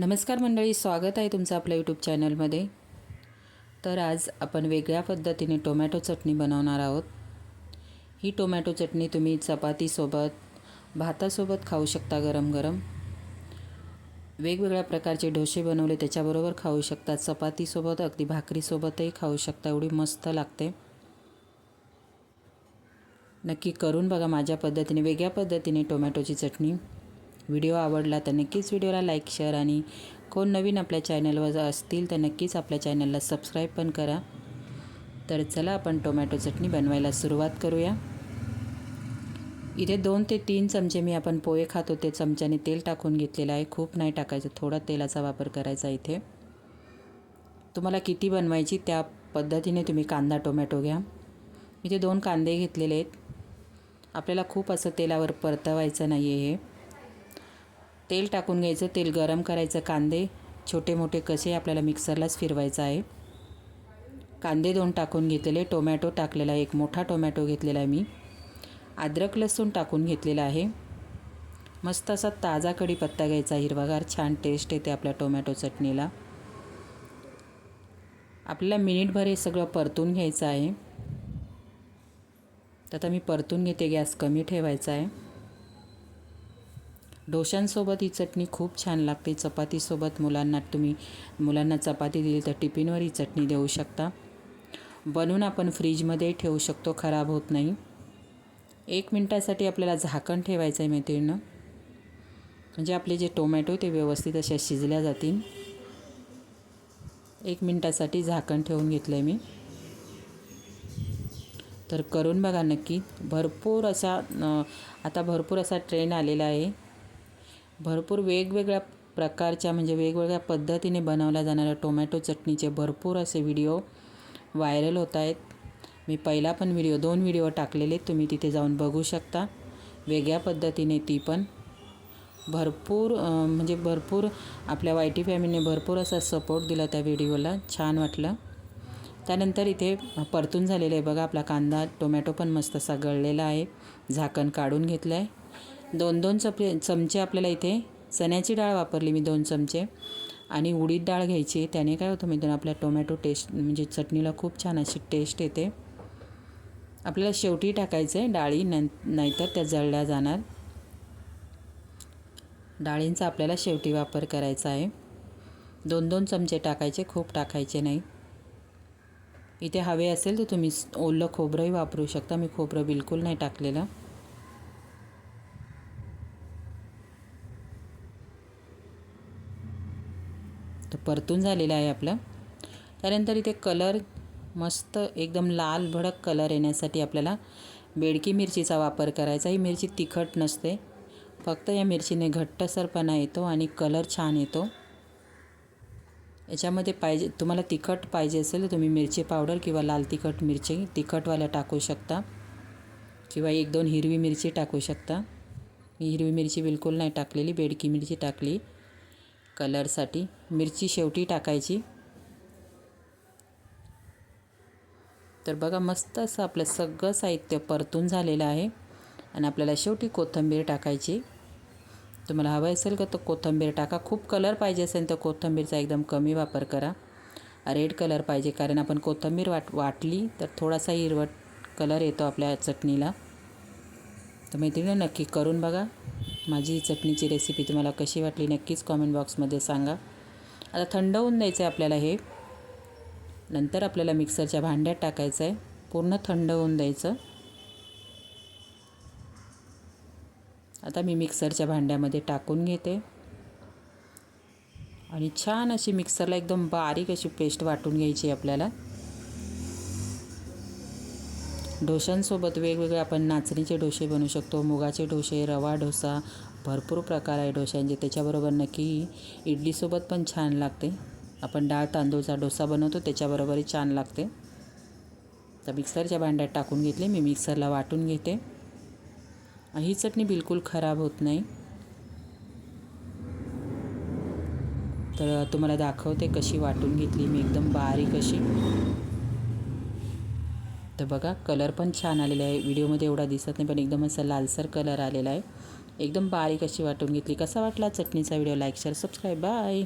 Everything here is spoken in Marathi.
नमस्कार मंडळी स्वागत आहे तुमचं आपल्या यूट्यूब चॅनलमध्ये तर आज आपण वेगळ्या पद्धतीने टोमॅटो चटणी बनवणार आहोत. ही टोमॅटो चटणी तुम्ही चपातीसोबत भातासोबत खाऊ शकता गरम गरम वेगवेगळ्या प्रकारचे डोसे बनवले त्याच्याबरोबर खाऊ शकता चपातीसोबत अगदी भाकरीसोबतही खाऊ शकता एवढी मस्त लागते. नक्की करून बघा माझ्या पद्धतीने वेगळ्या पद्धतीने टोमॅटोची चटणी. व्हिडिओ आवडला तर नक्कीच व्हिडिओला लाईक शेअर आणि कोण नवीन आपल्या चॅनलवर असतील तर नक्कीच आपल्या चॅनलला सबस्क्राईब पण करा. तर चला आपण टोमॅटो चटणी बनवायला सुरुवात करूया. इथे दोन ते तीन चमचे मी आपण पोहे खातो ते चमच्याने तेल टाकून घेतलेलं आहे. खूप नाही टाकायचं. थोडा तेलाचा वापर करायचा इथे. तुम्हाला किती बनवायची त्या पद्धतीने तुम्ही कांदा टोमॅटो घ्या. इथे दोन कांदे घेतलेले आहेत. आपल्याला खूप असं तेलावर परतवायचं नाही आहे हे. तेल टाकून घ्यायचं. तेल गरम करायचं कांदे. छोटे मोठे कसे आपल्याला मिक्सरलाच फिरवायचं आहे. कांदे दोन टाकून घेतलेले. टोमॅटो टाकलेला आहे. एक मोठा टोमॅटो घेतलेला आहे मी. अद्रक लसूण टाकून घेतलेला आहे. मस्त असा ताजा कढीपत्ता घ्यायचा हिरवागार छान टेस्ट येते आपल्या टोमॅटो चटणीला. आपल्याला मिनिटभर हे सगळं परतून घ्यायचं आहे. तर आता मी परतून घेते. गॅस कमी ठेवायचा आहे. डोशांसोबत ही चटणी खूप छान लागते. चपातीसोबत मुलांना तुम्ही मुलांना चपाती दिली तर टिफिनवर ही चटणी देऊ शकता. बनवून आपण फ्रीजमध्ये ठेवू शकतो खराब होत नाही. एक मिनटासाठी आपल्याला झाकण ठेवायचं आहे मैत्रिणीनं. म्हणजे आपले जे टोमॅटो ते व्यवस्थित अशा शिजल्या जातील. एक मिनटासाठी झाकण ठेवून घेतलं आहे मी. तर करून बघा नक्की. भरपूर असा आता भरपूर असा ट्रेंड आलेला आहे. भरपूर वेगवेगळ्या प्रकारच्या म्हणजे वेगवेगळ्या पद्धतीने बनवल्या जाणाऱ्या टोमॅटो चटणीचे भरपूर असे व्हिडिओ व्हायरल होत आहेत. मी पहिला पण व्हिडिओ दोन व्हिडिओ टाकलेले तुम्ही तिथे जाऊन बघू शकता. वेगळ्या पद्धतीने ती पण. भरपूर म्हणजे भरपूर आपल्या वाय टी फॅमिलीने भरपूर असा सपोर्ट दिला त्या व्हिडिओला. छान वाटलं. त्यानंतर इथे परतून झालेलं आहे बघा आपला कांदा टोमॅटो पण मस्त असा गळलेला आहे. झाकण काढून घेतलं आहे दोन दोन चपले चमचे आपल्याला इथे चण्याची डाळ वापरली मी दोन चमचे. आणि उडीद डाळ घ्यायची. त्याने काय होतं मित्रांनो आपल्या टोमॅटो टेस्ट म्हणजे चटणीला खूप छान अशी टेस्ट येते. आपल्याला शेवटी टाकायचं आहे डाळी न नाहीतर त्या जळल्या जाणार. डाळींचा आपल्याला शेवटी वापर करायचा आहे. दोन दोन चमचे टाकायचे खूप टाकायचे नाही. इथे हवे असेल तर तुम्ही ओलं खोबरंही वापरू शकता. मी खोबरं बिलकुल नाही टाकलेलं. तर परतून झालेलं आहे आपलं. त्यानंतर इथे कलर मस्त एकदम लाल भडक कलर येण्यासाठी आपल्याला बेडकी मिरचीचा वापर करायचा. ही मिरची तिखट नसते. फक्त या मिरचीने घट्टसरपणा येतो आणि कलर छान येतो. याच्यामध्ये पाहिजे तुम्हाला तिखट पाहिजे असेल तर तुम्ही मिरची पावडर किंवा लाल तिखट मिरची तिखटवाल्या टाकू शकता. किंवा एक दोन हिरवी मिरची टाकू शकता. मी हिरवी मिरची बिलकुल नाही टाकलेली बेडकी मिरची टाकली. कलरसाठी. मिरची शेवटी टाकायची. तर बघा मस्त असं आपलं सगळं साहित्य परतून झालेलं आहे. आणि आपल्याला शेवटी कोथिंबीर टाकायची. तुम्हाला हवं असेल का तर कोथिंबीर टाका. खूप कलर पाहिजे असेल तर कोथिंबीरचा एकदम कमी वापर करा. रेड कलर पाहिजे कारण आपण कोथिंबीर वाट वाटली तर थोडासा हिरवट कलर येतो आपल्या चटणीला. तर मैत्रिणी नक्की करून बघा. माझी चटणीची रेसिपी तुम्हाला कशी वाटली नक्कीच कॉमेंट बॉक्समध्ये सांगा. आता थंड होऊन द्यायचं आहे आपल्याला हे. नंतर आपल्याला मिक्सरच्या भांड्यात टाकायचं आहे पूर्ण थंड होऊन द्यायचं. आता मी मिक्सरच्या भांड्यामध्ये टाकून घेते. आणि छान अशी मिक्सरला एकदम बारीक अशी पेस्ट वाटून घ्यायची आपल्याला. डोशांसोबत वेगवेगळे आपण नाचणीचे डोसे बनवू शकतो मुगाचे डोसे रवा डोसा भरपूर प्रकार आहे डोशांचे. त्याच्याबरोबर नक्की इडलीसोबत पण छान लागते. आपण डाळ तांदूळचा डोसा बनवतो त्याच्याबरोबरही छान लागते. तर मिक्सरच्या भांड्यात टाकून घेतले मी मिक्सरला वाटून घेते. ही चटणी बिलकुल खराब होत नाही. तर तुम्हाला दाखवते कशी वाटून घेतली मी एकदम बारीक अशी. तर बघा कलर पण छान आलेला आहे. व्हिडिओमध्ये एवढा दिसत नाही पण एकदम असा लालसर कलर आलेला आहे. एकदम बारीक अशी वाटून घेतली. कसा वाटला चटणीचा video like share subscribe bye